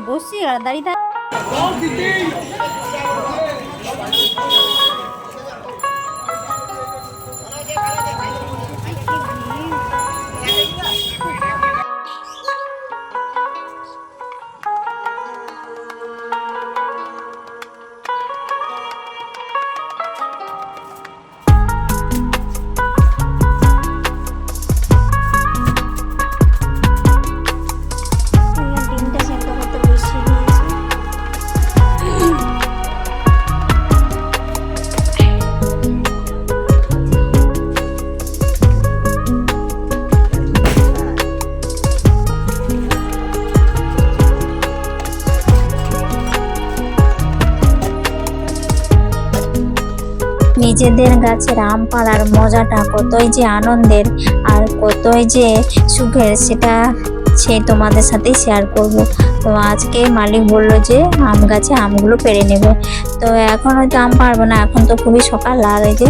বসছি আর দাঁড়িয়ে নিজেদের গাছের আম পাড়ার মজাটা কতই যে আনন্দের আর কতই যে সুখের সেটা সে তোমাদের সাথেই শেয়ার করব। তো আজকে মালিক বলল যে, আম গাছে আমগুলো পেরে নেবে। তো এখন হয়তো আম পারব না, এখন তো খুবই সকাল। আর এই যে,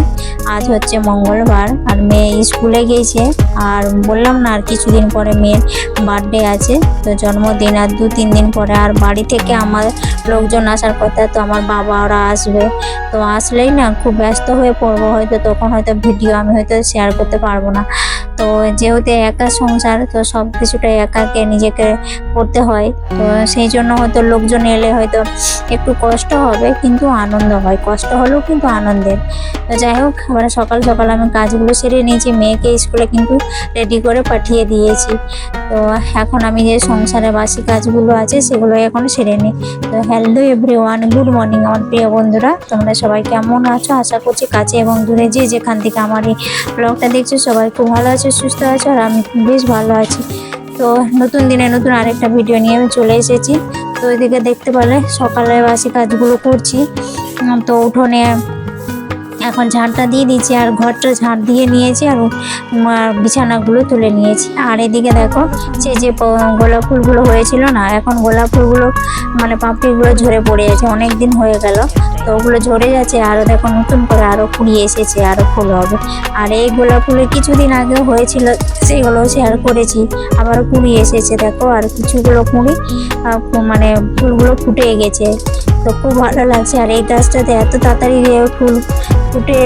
আজ হচ্ছে মঙ্গলবার, আর মেয়ে স্কুলে গিয়েছে। আর বললাম না, আর কিছুদিন পরে মেয়ের বার্থডে আছে। তো জন্মদিন, আর দু, তিন দিন পরে। আর বাড়ি থেকে আমার লোকজন আসার কথা, তো আমার বাবা ওরা আসবে। তো আসলেই না, খুব ব্যস্ত হয়ে পড়ব। হয়তো তখন হয়তো ভিডিও আমি হয়তো শেয়ার করতে পারব না। তো যেহেতু একা সংসার, তো সব কিছুটা একাকে নিজেকে করতে হয়। তো সেই জন্য হয়তো লোকজন এলে হয়তো একটু কষ্ট হবে, কিন্তু আনন্দ হয়। কষ্ট হলেও কিন্তু আনন্দের। তো যাই হোক, আমরা সকাল সকাল আমি কাজগুলো সেরে নিয়েছি। মেয়েকে স্কুলে কিন্তু রেডি করে পাঠিয়ে দিয়েছি। তো এখন আমি যে সংসারে বাসি কাজগুলো আছে, সেগুলো এখন সেরে নিই। তো hello everyone good morning আমার প্রিয় বন্ধুরা। তোমরা সবাই কেমন আছো? আশা করছি কাছে এবং দূরে যে যেখান থেকে আমার এই ব্লগটা দেখছ, সবাই খুব ভালো আছো। সুস্থ আছো আর আমি বেশ ভালো আছি। তো নতুন দিনে নতুন আরেকটা ভিডিও নিয়ে আমি চলে এসেছি। তো এদিকে দেখতে পেলে সকালে বাসি কাজগুলো করছি। তো উঠোনে এখন ঝাড়টা দিয়ে দিয়েছি আর ঘরটা ঝাড় দিয়ে নিয়েছি আর বিছানাগুলো তুলে নিয়েছি। আর এদিকে দেখো সে যে গোলাপ ফুলগুলো হয়েছিল না, এখন গোলাপ ফুলগুলো মানে পাপড়িগুলো ঝরে পড়ে গেছে অনেক দিন হয়ে গেল। তো ওগুলো ঝরে যাচ্ছে আরও দেখো নতুন করে আরও কুড়ি এসেছে আরও ফুল হবে। আর এই গোলাপ ফুলের কিছুদিন আগেও হয়েছিল, সেগুলো শেয়ার করেছি আবার কুড়ি এসেছে, দেখো, আর কিছুগুলো কুড়ি মানে ফুলগুলো ফুটে গেছে। তো খুব ভালো লাগছে, আর এই গাছটাতে এত তাড়াতাড়ি ফুল ফুটে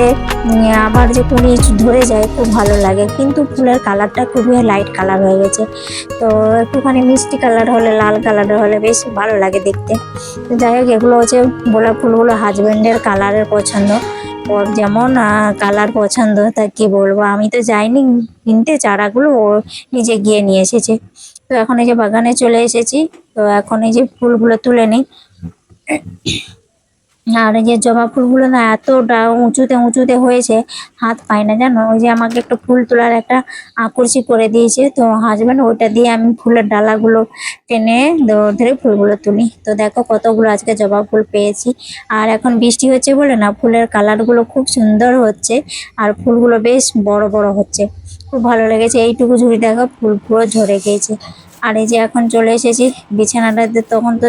আবার যে কুড়ি ধরে যায়, খুব ভালো লাগে। কিন্তু ফুলের কালারটা খুবই লাইট কালার হয়ে গেছে। তো একটুখানি মিষ্টি কালার হলে, লাল কালার হলে বেশ ভালো লাগে দেখতে। যাই হোক, এগুলো হচ্ছে গোলাপ ফুলগুলো হাজবেন্ডের কালারের পছন্দ। ওর যেমন কালার পছন্দ, তা কি বলব? আমি তো যাইনি কিনতে চারাগুলো ও নিজে গিয়ে নিয়ে এসেছে। তো এখন এই যে বাগানে চলে এসেছি, তো এখন এই যে ফুলগুলো তুলে নিই। আর এই যে জবা ফুলগুলো না এতটা উঁচুতে উঁচুতে হয়েছে, হাত পাই না জানো? ওই যে আমাকে একটু ফুল তোলার একটা আকর্ষি করে দিয়েছে, তো হাজবেন্ড ওইটা দিয়ে আমি ফুলের ডালাগুলো টেনে ধরে ফুলগুলো তুলি। তো দেখো কতগুলো আজকে জবা ফুল পেয়েছি। আর এখন বৃষ্টি হচ্ছে বলে না, ফুলের কালারগুলো খুব সুন্দর হচ্ছে আর ফুলগুলো বেশ বড় বড় হচ্ছে। খুব ভালো লেগেছে। এইটুকু ঝুড়ি দেখো, ফুল পুরো ঝরে গিয়েছে আর এই যে এখন চলে এসেছি বিছানাটাতে তখন তো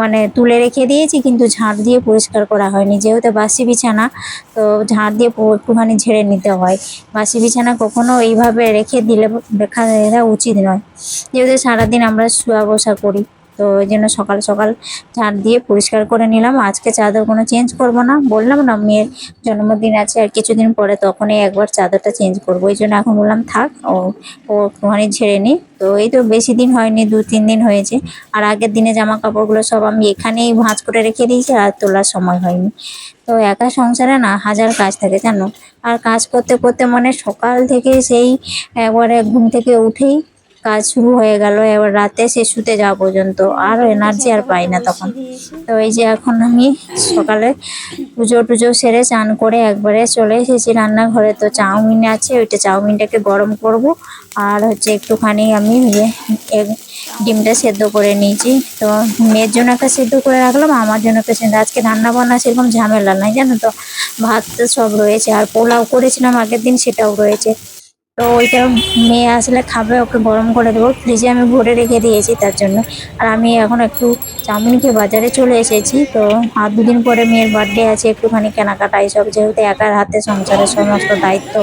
মানে তুলে রেখে দিয়েছি, কিন্তু ঝাড় দিয়ে পরিষ্কার করা হয়নি। যেহেতু বাসি বিছানা, তো ঝাড় দিয়ে একটুখানি ঝেড়ে নিতে হয়। বাসি বিছানা কখনো এইভাবে রেখে দিলে রেখা দেওয়া উচিত নয়। যেহেতু সারাদিন আমরা শোয়া বসা করি। তো ওই জন্য সকাল সকাল ঝাঁট দিয়ে পরিষ্কার করে নিলাম। আজকে চাদর কোনো চেঞ্জ করব না। বললাম না, মেয়ের জন্মদিন আছে আর কিছুদিন পরে তখনই একবার চাদরটা চেঞ্জ করব। ওই জন্য এখন বললাম, থাক, ও ও একটুখানি ঝেড়ে নিই তো এই তো বেশি দিন হয়নি, দু, তিন দিন হয়েছে। আর আগের দিনে জামা কাপড়গুলো সব আমি এখানেই ভাঁজ করে রেখে দিয়েছি আর তোলার সময় হয়নি। তো একা সংসারে না, হাজার কাজ থাকে, জানো? আর কাজ করতে করতে মানে সকাল থেকে সেই একবারে ঘুম থেকে উঠেই কাজ শুরু হয়ে গেল, এবার রাতে সে শুতে যাওয়া পর্যন্ত। আর এনার্জি আর পাই না তখন। তো এই যে এখন আমি সকালে পুজো টুজো সেরে চান করে একবারে চলে এসেছি রান্নাঘরে। তো চাউমিন আছে, ওইটা চাউমিনটাকে গরম করব। আর হচ্ছে একটুখানি আমি ইয়ে ডিমটা সেদ্ধ করে নিয়েছি। তো মেয়ের জন্য একটা সেদ্ধ করে রাখলাম, আমার জন্য একটা সেদ্ধ। আজকে রান্না বান্না সেরকম ঝামেলা নাই, জানো তো? ভাত সব রয়েছে, আর পোলাও করেছিলাম আগের দিন, সেটাও রয়েছে। তো ওইটা মেয়ে আসলে খাবে, ওকে গরম করে দেবো। ফ্রিজে আমি ভরে রেখে দিয়েছি তার জন্য। আর আমি এখন একটু চাউমিন খেয়ে বাজারে চলে এসেছি। তো আর দুদিন পরে মেয়ের বার্থডে আছে, একটুখানি কেনাকাটা এইসব যেহেতু একার হাতে সংসারের সমস্ত দায়িত্ব,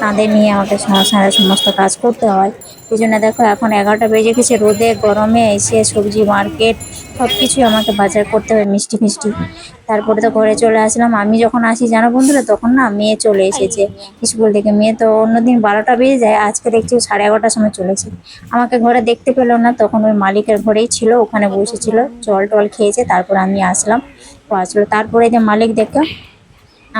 তাদের নিয়ে আমাকে সংসারের সমস্ত কাজ করতে হয়। এই জন্য দেখো, এখন এগারোটা বেজে গেছে, রোদে, গরমে এসে সবজি মার্কেট সব কিছুই আমাকে বাজার করতে হয়, মিষ্টি ফিষ্টি তারপরে তো ঘরে চলে আসলাম। আমি যখন আসি, জানো বন্ধুরা, তখন না মেয়ে চলে এসেছে স্কুল থেকে। মেয়ে তো অন্যদিন বারোটা বেজে যায়, আজকে দেখছি সাড়ে এগারোটার সময় চলেছে আমাকে ঘরে দেখতে পেল না, তখন ওই মালিকের ঘরেই ছিল, ওখানে বসেছিল, জল টল খেয়েছে, তারপর আমি আসলাম ও আসলো। তারপরে যে মালিক দেখে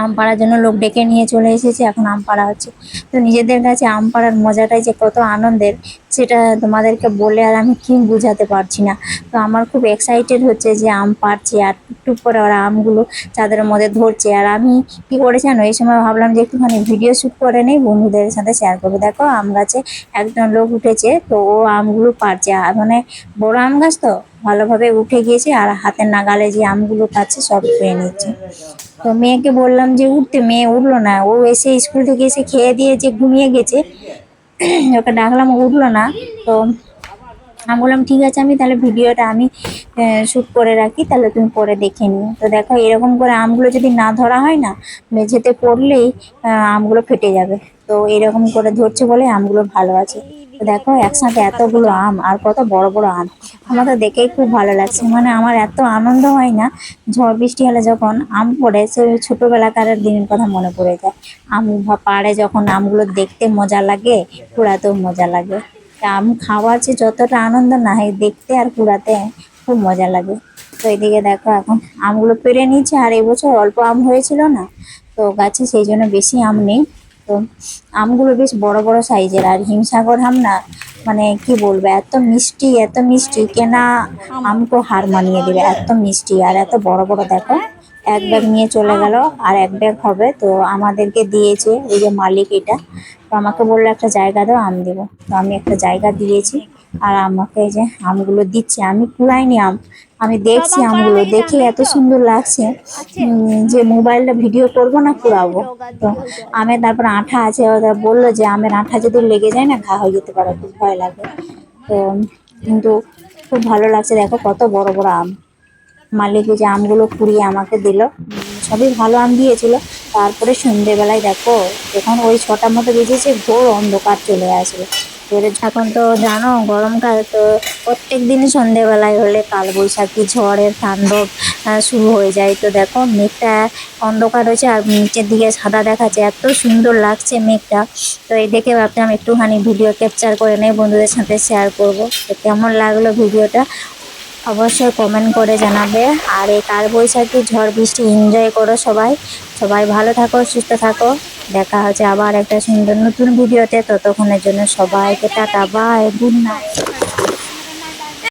আম পাড়ার জন্য লোক ডেকে নিয়ে চলে এসেছে, এখন আম পাড়া হচ্ছে। তো নিজেদের কাছে আম পাড়ার মজাটাই যে কত আনন্দের। সেটা তোমাদেরকে বলে আর আমি কি বোঝাতে পারছি না। তো আমার খুব এক্সাইটেড হচ্ছে যে আম পাড়ছি আর টুকটুক করে ওরা আমগুলো চাঁদের মধ্যে ধরছে। আর আমি কি করেছি জানো, এই সময় ভাবলাম যে একটুখানি ভিডিও শ্যুট করে নেই, বন্ধুদের সাথে শেয়ার করব। দেখো, আম গাছে একজন লোক উঠেছে, তো ও আমগুলো পারছে আর মানে বড় আম গাছ তো, ভালোভাবে উঠে গিয়েছে আর হাতের নাগালে যে আমগুলো পাচ্ছে, সব খেয়ে নিচ্ছে। তো মেয়েকে বললাম যে উঠতে, মেয়ে উঠল না। ও এসে স্কুল থেকে এসে খেয়ে দিয়ে যে ঘুমিয়ে গেছে ওকে ডাকলাম উঠল না। তো আমি বললাম, ঠিক আছে, আমি তাহলে ভিডিওটা আমি শ্যুট করে রাখি, তাহলে তুমি পরে দেখে নিও। তো দেখো, এরকম করে আমগুলো যদি না ধরা হয় না, মেঝেতে পড়লেই আমগুলো ফেটে যাবে। তো এরকম করে ধরছে বলে আমগুলো ভালো আছে। দেখো, একসাথে এতগুলো আম, আর কত বড় বড় আম। আমার তো দেখেই খুব ভালো লাগছে। মানে আমার এত আনন্দ হয় না, ঝড় বৃষ্টি হলে যখন আম পড়ে, সে ছোটোবেলাকার দিনের কথা মনে পড়ে যায়। আম পাড়ে যখন আমগুলো দেখতে মজা লাগে কুড়াতেও মজা লাগে। আম খাওয়ার যে যতটা আনন্দ না হয়, দেখতে আর কুড়াতে খুব মজা লাগে। তো এদিকে দেখো, এখন আমগুলো পেরে নিচ্ছে আর এবছর অল্প আম হয়েছিল না। তো গাছে সেই জন্য বেশি আম নেই। তো আমগুলো বেশ বড় বড় সাইজের। আর হিমসাগর আম না মানে কি বলব, এত মিষ্টি এত মিষ্টি, কেনা আম তো হার মানিয়ে দেবে, এত মিষ্টি। আর এত বড় বড় দেখো, এক ব্যাগ নিয়ে চলে গেল আর এক ব্যাগ হবে। তো আমাদেরকে দিয়েছে ওই যে মালিক এটা। তো আমাকে বলল, একটা জায়গা দাও, আম দেবো। তো আমি একটা জায়গা দিয়েছি। আর আমাকে এই যে আমগুলো দিচ্ছে আমি কুড়াইনি আম আমি দেখছি আমগুলো দেখে এত সুন্দর লাগছে। যে মোবাইলটা ভিডিও করব না কুড়াবো। তো আমের তারপর আঠা আছে ওরা বলল যে আমের আঠা যদি লেগে যায় না ঘা হয়ে যেতে পারে খুব ভয় লাগে। তো কিন্তু খুব ভালো লাগছে দেখো কত বড় বড় আম। মালিক যে আমগুলো কুড়িয়ে আমাকে দিল। সবই ভালো আম দিয়েছিল। তারপরে সন্ধেবেলায় দেখো এখন ওই ছটার মতো বেজেছে ঘোর অন্ধকার চলে আসবে এখন তো জানো গরমকাল, তো প্রত্যেক দিনই সন্ধেবেলায় হলে কালবৈশাখী, ঝড়ের তাণ্ডব শুরু হয়ে যায়। তো দেখো মেঘটা অন্ধকার হয়েছে আর নিচের দিকে সাদা দেখাচ্ছে। এত সুন্দর লাগছে মেঘটা। তো এই দেখে ভাবলাম একটুখানি ভিডিও ক্যাপচার করে নেই, বন্ধুদের সাথে শেয়ার করব। তো কেমন লাগল ভিডিওটা অবশ্যই কমেন্ট করে জানাবে। আর এই কালবৈশাখী, ঝড়, বৃষ্টি এনজয় করো সবাই। সবাই ভালো থাকো, সুস্থ থাকো। দেখা হচ্ছে আবার একটা সুন্দর নতুন ভিডিওতে। ততক্ষণের জন্য সবাইকে টাটা বাই গুড নাইট।